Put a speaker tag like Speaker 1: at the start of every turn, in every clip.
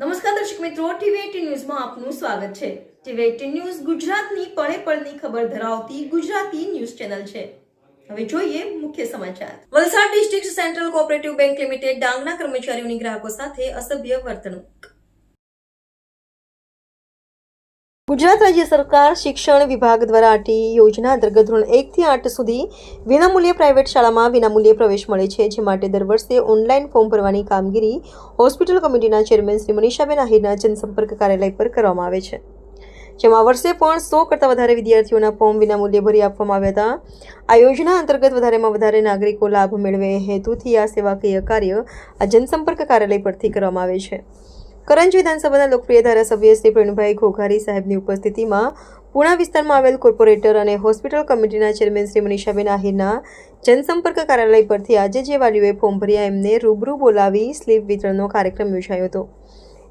Speaker 1: નમસ્કાર દર્શક મિત્રો ટીવી એટીન ન્યૂઝમાં આપનું સ્વાગત છે. ટીવી એટીન ન્યૂઝ ગુજરાતની પળે પળની ખબર ધરાવતી ગુજરાતી ન્યૂઝ ચેનલ છે. હવે જોઈએ મુખ્ય સમાચાર. Valsad district central cooperative bank limited ડાંગના કર્મચારીઓની ગ્રાહકો સાથે અસભ્ય વર્તણૂક. ગુજરાત રાજ્ય સરકાર શિક્ષણ વિભાગ દ્વારા આટી યોજના અંતર્ગત ધોરણ એકથી આઠ સુધી વિનામૂલ્યે પ્રાઇવેટ શાળામાં વિનામૂલ્યે પ્રવેશ મળે છે, જે માટે દર વર્ષે ઓનલાઈન ફોર્મ ભરવાની કામગીરી હોસ્પિટલ કમિટીના ચેરમેન શ્રી મનીષાબેન આહિરના જનસંપર્ક કાર્યાલય પર કરવામાં આવે છે. જેમાં વર્ષે પણ સો કરતાં વધારે વિદ્યાર્થીઓના ફોર્મ વિનામૂલ્યે ભરી આપવામાં આવ્યા હતા. આ યોજના અંતર્ગત વધારેમાં વધારે નાગરિકો લાભ મેળવે હેતુથી આ સેવાકીય કાર્ય આ જનસંપર્ક કાર્યાલય પરથી કરવામાં આવે છે. કરંજ વિધાનસભાના લોકપ્રિય ધારાસભ્ય શ્રી પ્રવીણભાઈ ઘોઘારી સાહેબની ઉપસ્થિતિમાં પુણા વિસ્તારમાં આવેલ કોર્પોરેટર અને હોસ્પિટલ કમિટીના ચેરમેન શ્રી મનીષાબેન આહિરના જનસંપર્ક કાર્યાલય પરથી આજે જે વાલીઓએ ફોર્મ ભર્યા એમને રૂબરૂ બોલાવી સ્લીપ વિતરણનો કાર્યક્રમ યોજાયો હતો.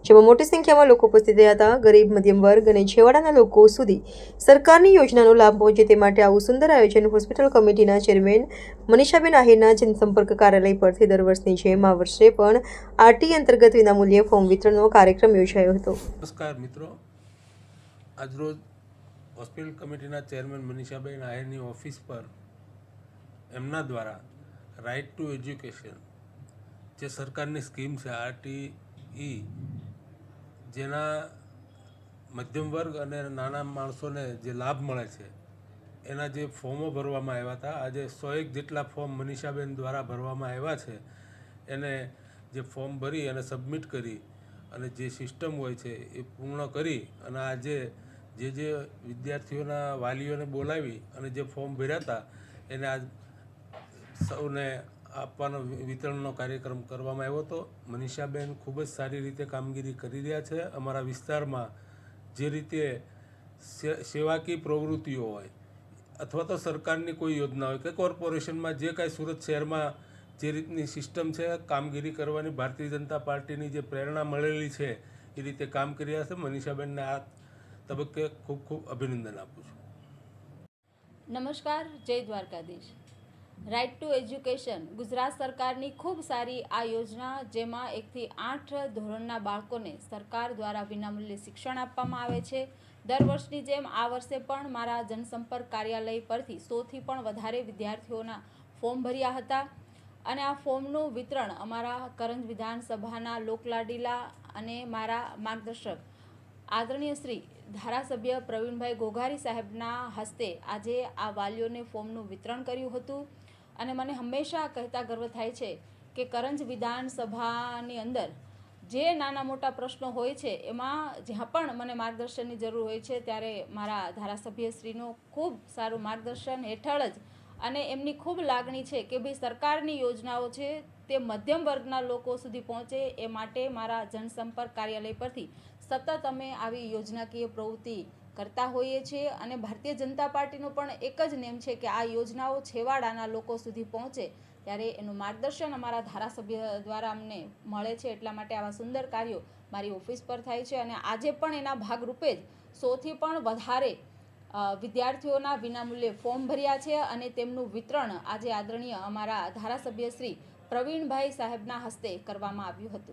Speaker 1: જેમાં મોટી સંખ્યામાં લોકો ઉપસ્થિત રહ્યા હતા. ગરીબ, મધ્યમ વર્ગ અને છેવાડાના લોકો સુધી સરકારની યોજનાનો લાભ પહોંચે તે માટે આવું સુંદર આયોજન હોસ્પિટલ કમિટીના ચેરમેન મનીષાબેન આહિરના જનસંપર્ક કાર્યાલય પરથી દર વર્ષની જેમ આ વર્ષે પણ આરટી અંતર્ગત વિનામૂલ્યે ફોર્મ વિતરણનો કાર્યક્રમ યોજાયો હતો.
Speaker 2: નમસ્કાર મિત્રો. આજરોજ હોસ્પિટલ કમિટીના ચેરમેન મનીષાબેન આહિરની ઓફિસ પર એમના દ્વારા રાઇટ ટુ એજ્યુકેશન જે સરકારની સ્કીમ છે, આરટીઈ જેના મધ્યમ વર્ગ અને નાના માણસોને જે લાભ મળે છે, એના જે ફોર્મો ભરવામાં આવ્યા હતા, આજે સો એક જેટલા ફોર્મ મનીષાબેન દ્વારા ભરવામાં આવ્યા છે, એને જે ફોર્મ ભરી અને સબમિટ કરી અને જે સિસ્ટમ હોય છે એ પૂર્ણ કરી અને આજે જે જે વિદ્યાર્થીઓના વાલીઓને બોલાવી અને જે ફોર્મ ભર્યા હતા, એને આજ સૌને આપવાનો વિતરણનો કાર્યક્રમ કરવામાં આવ્યો હતો. મનીષાબેન ખૂબ જ સારી રીતે કામગીરી કરી રહ્યા છે. અમારા વિસ્તારમાં જે રીતે સેવાકીય પ્રવૃત્તિઓ હોય અથવા તો સરકારની કોઈ યોજના હોય કે કોર્પોરેશનમાં જે કાંઈ સુરત શહેરમાં જે રીતની સિસ્ટમ છે, કામગીરી કરવાની ભારતીય જનતા પાર્ટીની જે પ્રેરણા મળેલી છે, એ રીતે કામ કરી રહ્યા છે. મનીષાબેનને આ તબક્કે ખૂબ ખૂબ અભિનંદન આપું છું.
Speaker 3: નમસ્કાર. જય Dwarkadhish. Right to education Gujarat સરકારની ખૂબ સારી આ યોજના જેમાં એકથી આઠ ધોરણના બાળકોને સરકાર દ્વારા વિનામૂલ્યે શિક્ષણ આપવામાં આવે છે. દર વર્ષની જેમ આ વર્ષે પણ મારા જનસંપર્ક કાર્યાલય પરથી સોથી પણ વધારે વિદ્યાર્થીઓના ફોર્મ ભર્યા હતા. અને આ ફોર્મનું વિતરણ અમારા કરંજ વિધાનસભાના લોકલાડીલા અને મારા માર્ગદર્શક આદરણીય શ્રી ધારાસભ્ય પ્રવીણભાઈ ગોઘારી સાહેબના હસ્તે આજે આ વાલીઓને ફોર્મનું વિતરણ કર્યું હતું. અને મને હંમેશા કહેતા ગર્વ થાય છે કે કરંજ વિધાનસભાની અંદર જે નાના મોટા પ્રશ્નો હોય છે, એમાં જ્યાં પણ મને માર્ગદર્શનની જરૂર હોય છે, ત્યારે મારા ધારાસભ્યશ્રીનું ખૂબ સારું માર્ગદર્શન હેઠળ જ અને એમની ખૂબ લાગણી છે કે ભાઈ સરકારની યોજનાઓ છે તે મધ્યમ વર્ગના લોકો સુધી પહોંચે એ માટે મારા જનસંપર્ક કાર્યાલય પરથી સતત અમે આવી યોજનાકીય પ્રવૃત્તિ કરતા હોઈએ છીએ અને ભારતીય જનતા પાર્ટીનો પણ એક જ નેમ છે કે આ યોજનાઓ છેવાડાના લોકો સુધી પહોંચે ત્યારે એનું માર્ગદર્શન અમારા ધારાસભ્ય દ્વારા અમને મળે છે એટલા માટે આવા સુંદર કાર્યો મારી ઓફિસ પર થાય છે અને આજે પણ એના ભાગરૂપે જ સોથી પણ વધારે વિદ્યાર્થીઓના વિનામૂલ્યે ફોર્મ ભર્યા છે અને તેમનું વિતરણ આજે આદરણીય અમારા ધારાસભ્ય શ્રી પ્રવીણભાઈ સાહેબના હસ્તે કરવામાં આવ્યું હતું.